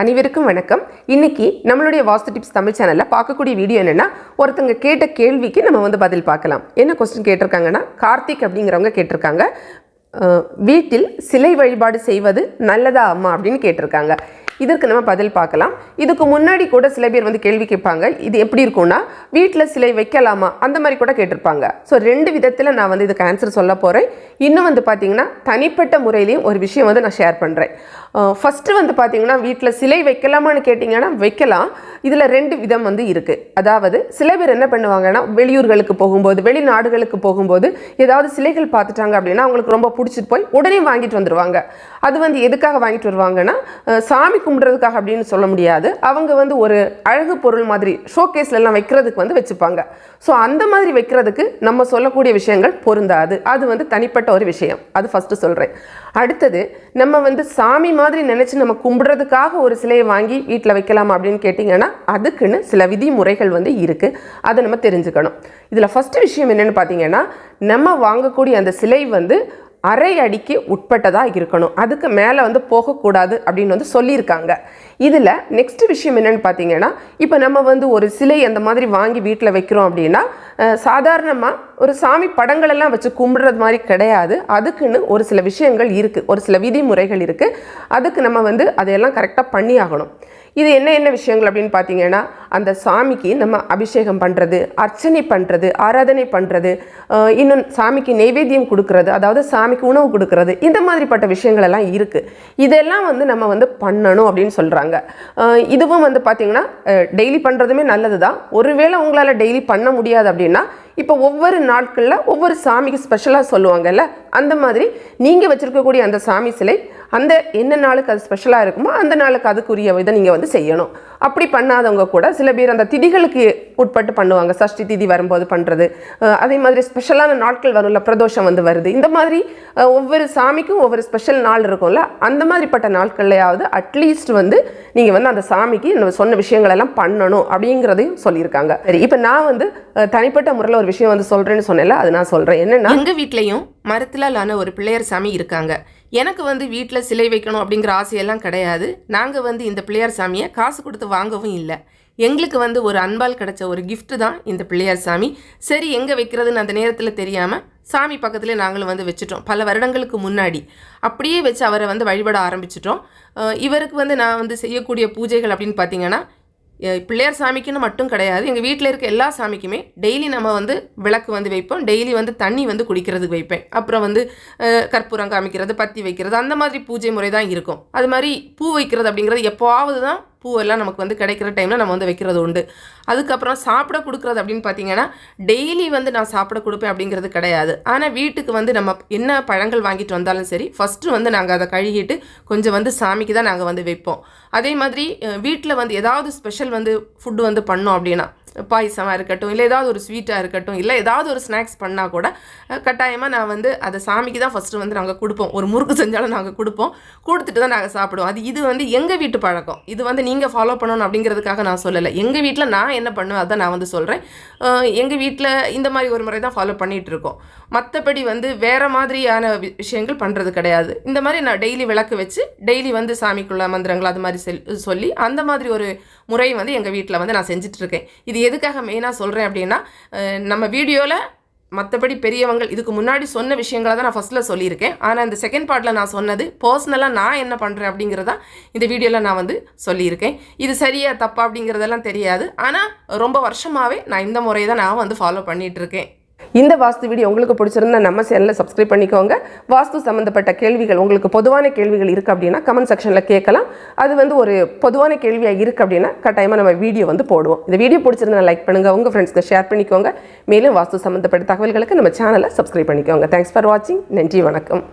அனைவருக்கும் வணக்கம். இன்னைக்கு நம்மளுடைய வாஸ்து டிப்ஸ் தமிழ் சேனலில் பார்க்கக்கூடிய வீடியோ என்னென்னா ஒருத்தங்க கேட்ட கேள்விக்கு நம்ம வந்து பதில் பார்க்கலாம். என்ன கொஸ்டின் கேட்டிருக்காங்கன்னா கார்த்திக் அப்படிங்கிறவங்க கேட்டிருக்காங்க. வீட்டில் சிலை வழிபாடு செய்வது நல்லதா அம்மா அப்படின்னு கேட்டிருக்காங்க. இதற்கு நம்ம பதில் பார்க்கலாம். இதுக்கு முன்னாடி கூட சில பேர் வந்து கேள்வி கேட்பாங்க இது எப்படி இருக்கும்னா வீட்டில் சிலை வைக்கலாமா? அந்த மாதிரி கூட கேட்டிருப்பாங்க. ஸோ ரெண்டு விதத்தில் நான் வந்து இதுக்கு ஆன்சர் சொல்ல போகிறேன் இன்னும் வந்து பார்த்தீங்கன்னா தனிப்பட்ட முறையிலையும் ஒரு விஷயம் வந்து நான் ஷேர் பண்ணுறேன் ஃபஸ்ட்டு வந்து பார்த்தீங்கன்னா வீட்டில் சிலை வைக்கலாமான்னு கேட்டிங்கன்னா வைக்கலாம். இதில் ரெண்டு விதம் வந்து இருக்குது அதாவது சில பேர் என்ன பண்ணுவாங்கன்னா வெளியூர்களுக்கு போகும்போது வெளிநாடுகளுக்கு போகும்போது ஏதாவது சிலைகள் பார்த்துட்டாங்க அப்படின்னா அவங்களுக்கு ரொம்ப பிடிச்சிட்டு போய் உடனே வாங்கிட்டு வந்துடுவாங்க அது வந்து எதுக்காக வாங்கிட்டு வருவாங்கன்னா சாமி கும்பிட்றதுக்காக அப்படின்னு சொல்ல முடியாது. அவங்க வந்து ஒரு அழகு பொருள் மாதிரி ஷோகேஸ்ல வைக்கிறதுக்கு வந்து வச்சுப்பாங்க. ஸோ அந்த மாதிரி வைக்கிறதுக்கு நம்ம சொல்லக்கூடிய விஷயங்கள் பொருந்தாது. அது வந்து தனிப்பட்ட ஒரு விஷயம். அது ஃபஸ்ட்டு சொல்கிறேன் அடுத்தது நம்ம வந்து சாமி மாதிரி நினச்சி நம்ம கும்பிட்றதுக்காக ஒரு சிலையை வாங்கி வீட்டில் வைக்கலாம் அப்படின்னு கேட்டிங்கன்னா அதுக்குன்னு சில விதிமுறைகள் வந்து இருக்குது அதை நம்ம தெரிஞ்சுக்கணும். இதில் ஃபஸ்ட்டு விஷயம் என்னென்னு பார்த்தீங்கன்னா நம்ம வாங்கக்கூடிய அந்த சிலை வந்து அரை அடிக்கு உட்பட்டதாக இருக்கணும். அதுக்கு மேலே வந்து போகக்கூடாது அப்படின்னு வந்து சொல்லியிருக்காங்க. இதில் நெக்ஸ்ட் விஷயம் என்னன்னு பார்த்தீங்கன்னா இப்போ நம்ம வந்து ஒரு சிலை அந்த மாதிரி வாங்கி வீட்டில் வைக்கிறோம் அப்படின்னா சாதாரணமாக ஒரு சாமி படங்களெல்லாம் வச்சு கும்பிடுறது மாதிரி கிடையாது. அதுக்குன்னு ஒரு சில விஷயங்கள் இருக்குது ஒரு சில விதிமுறைகள் இருக்குது அதுக்கு நம்ம வந்து அதையெல்லாம் கரெக்டாக பண்ணி ஆகணும். இது என்ன என்ன விஷயங்கள் அப்படின்னு பார்த்தீங்கன்னா அந்த சாமிக்கு நம்ம அபிஷேகம் பண்ணுறது அர்ச்சனை பண்ணுறது ஆராதனை பண்ணுறது இன்னும் சாமிக்கு நெய்வேத்தியம் கொடுக்கறது அதாவது சாமிக்கு உணவு கொடுக்கறது இந்த மாதிரிப்பட்ட விஷயங்கள் எல்லாம் இருக்குது இதெல்லாம் வந்து நம்ம வந்து பண்ணணும் அப்படின்னு சொல்கிறாங்க இதுவும் வந்து பார்த்திங்கன்னா டெய்லி பண்ணுறதுமே நல்லது தான் ஒருவேளை உங்களால் டெய்லி பண்ண முடியாது அப்படின்னா இப்போ ஒவ்வொரு நாட்களில் ஒவ்வொரு சாமிக்கு ஸ்பெஷலாக சொல்லுவாங்கல்ல அந்த மாதிரி நீங்கள் வச்சுருக்கக்கூடிய அந்த சாமி சிலை அந்த என்ன நாளுக்கு அது ஸ்பெஷலாக இருக்குமோ அந்த நாளுக்கு அதுக்குரிய இதை நீங்கள் வந்து செய்யணும். அப்படி பண்ணாதவங்க கூட சில பேர் அந்த திதிகளுக்கு உட்பட்டு பண்ணுவாங்க. சஷ்டி திதி வரும்போது பண்ணுறது அதே மாதிரி ஸ்பெஷலான நாட்கள் வரும்ல பிரதோஷம் வந்து வருது. இந்த மாதிரி ஒவ்வொரு சாமிக்கும் ஒவ்வொரு ஸ்பெஷல் நாள் இருக்கும்ல அந்த மாதிரிப்பட்ட நாட்கள்லையாவது அட்லீஸ்ட் வந்து நீங்கள் வந்து அந்த சாமிக்கு நம்ம சொன்ன விஷயங்கள் எல்லாம் பண்ணணும் அப்படிங்கிறதையும் சொல்லியிருக்காங்க. சரி இப்போ நான் வந்து தனிப்பட்ட முறையில் ஒரு விஷயம் வந்து சொல்கிறேன்னு சொன்னேன்ல அது நான் சொல்கிறேன் என்னென்னா எங்கள் வீட்லேயும் மரத்திலால் ஒரு பிள்ளையார் சாமி இருக்காங்க. எனக்கு வந்து வீட்டில் சிலை வைக்கணும் அப்படிங்கிற ஆசையெல்லாம் கிடையாது. நாங்கள் வந்து இந்த பிள்ளையார் சாமியை காசு கொடுத்து வாங்கவும் இல்லை. எங்களுக்கு வந்து ஒரு அன்பால் கிடச்ச ஒரு கிஃப்ட்டு தான் இந்த பிள்ளையார் சாமி. சரி எங்கே வைக்கிறதுன்னு அந்த நேரத்தில் தெரியாமல் சாமி பக்கத்தில் நாங்களும் வந்து வச்சுட்டோம். பல வருடங்களுக்கு முன்னாடி. அப்படியே வச்சு அவரை வந்து வழிபட ஆரம்பிச்சிட்டோம். இவருக்கு வந்து நான் வந்து செய்யக்கூடிய பூஜைகள் அப்படின்னு பார்த்தீங்கன்னா பிள்ளையார் சாமிக்குன்னு மட்டும் கிடையாது. எங்கள் வீட்டில் இருக்க எல்லா சாமிக்குமே டெய்லி நம்ம வந்து விளக்கு வந்து வைப்போம். டெய்லி வந்து தண்ணி வந்து குடிக்கிறதுக்கு வைப்பேன். அப்புறம் வந்து கற்பூரம் காமிக்கிறது பத்தி வைக்கிறது அந்த மாதிரி பூஜை முறை தான் இருக்கும். அது மாதிரி பூ வைக்கிறது அப்படிங்கிறது எப்போவாவது தான் பூவெல்லாம் நமக்கு வந்து கிடைக்கிற டைமில் நம்ம வந்து வைக்கிறது உண்டு. அதுக்கப்புறம் சாப்பிட கொடுக்குறது அப்படின்னு பார்த்தீங்கன்னா டெய்லி வந்து நான் சாப்பிட கொடுப்பேன் அப்படிங்கிறது கிடையாது. ஆனால் வீட்டுக்கு வந்து நம்ம என்ன பழங்கள் வாங்கிட்டு வந்தாலும் சரி ஃபஸ்ட்டு வந்து நாங்கள் அதை கழுகிட்டு கொஞ்சம் வந்து சாமிக்கு தான் நாங்கள் வந்து வைப்போம். அதே மாதிரி வீட்டில் வந்து ஏதாவது ஸ்பெஷல் வந்து ஃபுட்டு வந்து பண்ணோம் அப்படின்னா பாயசமாக இருக்கட்டும் இல்லை ஏதாவது ஒரு ஸ்வீட்டாக இருக்கட்டும் இல்லை ஏதாவது ஒரு ஸ்நாக்ஸ் பண்ணால் கூட கட்டாயமாக நான் வந்து அதை சாமிக்கு தான் ஃபஸ்ட்டு வந்து நாங்கள் கொடுப்போம். ஒரு முறுக்கு செஞ்சாலும் நாங்கள் கொடுப்போம். கொடுத்துட்டு தான் நாங்கள் சாப்பிடுவோம். அது இது வந்து எங்கள் வீட்டு பழக்கம். இது வந்து நீங்கள் ஃபாலோ பண்ணணும் அப்படிங்கிறதுக்காக நான் சொல்லலை. எங்கள் வீட்டில் நான் என்ன பண்ணுவேன் அதை நான் வந்து சொல்கிறேன் எங்கள் வீட்டில் இந்த மாதிரி ஒரு முறை தான் ஃபாலோ பண்ணிகிட்டு இருக்கோம். மற்றபடி வந்து வேறு மாதிரியான வி- விஷயங்கள் பண்ணுறது கிடையாது. இந்த மாதிரி நான் டெய்லி விளக்கு வச்சு டெய்லி வந்து சாமிக்குள்ள மந்திரங்கள் அது மாதிரி செல் சொல்லி அந்த மாதிரி ஒரு முறை வந்து எங்கள் வீட்டில் வந்து நான் செஞ்சுட்டு இருக்கேன் இது எதுக்காக மெயினாக சொல்கிறேன் அப்படின்னா நம்ம வீடியோவில் மற்றபடி பெரியவங்க இதுக்கு முன்னாடி சொன்ன விஷயங்களை தான் நான் ஃபஸ்ட்டில் சொல்லியிருக்கேன். ஆனால் இந்த செகண்ட் பார்ட்டில் நான் சொன்னது பர்சனலாக நான் என்ன பண்ணுறேன் அப்படிங்கிறதா இந்த வீடியோவில் நான் வந்து சொல்லியிருக்கேன். இது சரியா தப்பா அப்படிங்கிறதெல்லாம் தெரியாது. ஆனால் ரொம்ப வருஷமாகவே நான் இந்த முறையை தான் நான் வந்து ஃபாலோ பண்ணிகிட்ருக்கேன் இந்த வாஸ்து வீடியோ உங்களுக்கு பிடிச்சிருந்தா நம்ம சேனலை சப்ஸ்கிரைப் பண்ணிக்கோங்க. வாஸ்து சம்மந்தப்பட்ட கேள்விகள் உங்களுக்கு பொதுவான கேள்விகள் இருக்குது அப்படின்னா கமெண்ட் செக்ஷனில் கேட்கலாம். அது வந்து ஒரு பொதுவான கேள்வியாக இருக்குது அப்படின்னா கட்டாயமாக நம்ம வீடியோ வந்து போடுவோம். இந்த வீடியோ பிடிச்சிருந்தா லைக் பண்ணுங்கள் உங்கள் ஃப்ரெண்ட்ஸ்க்கு ஷேர் பண்ணிக்கோங்க. மேலும் வாஸ்து சம்மந்தப்பட்ட தகவல்களுக்கு நம்ம சேனலை சப்ஸ்கிரைப் பண்ணிக்கோங்க. தேங்க்ஸ் ஃபார் வாட்சிங் நன்றி வணக்கம்.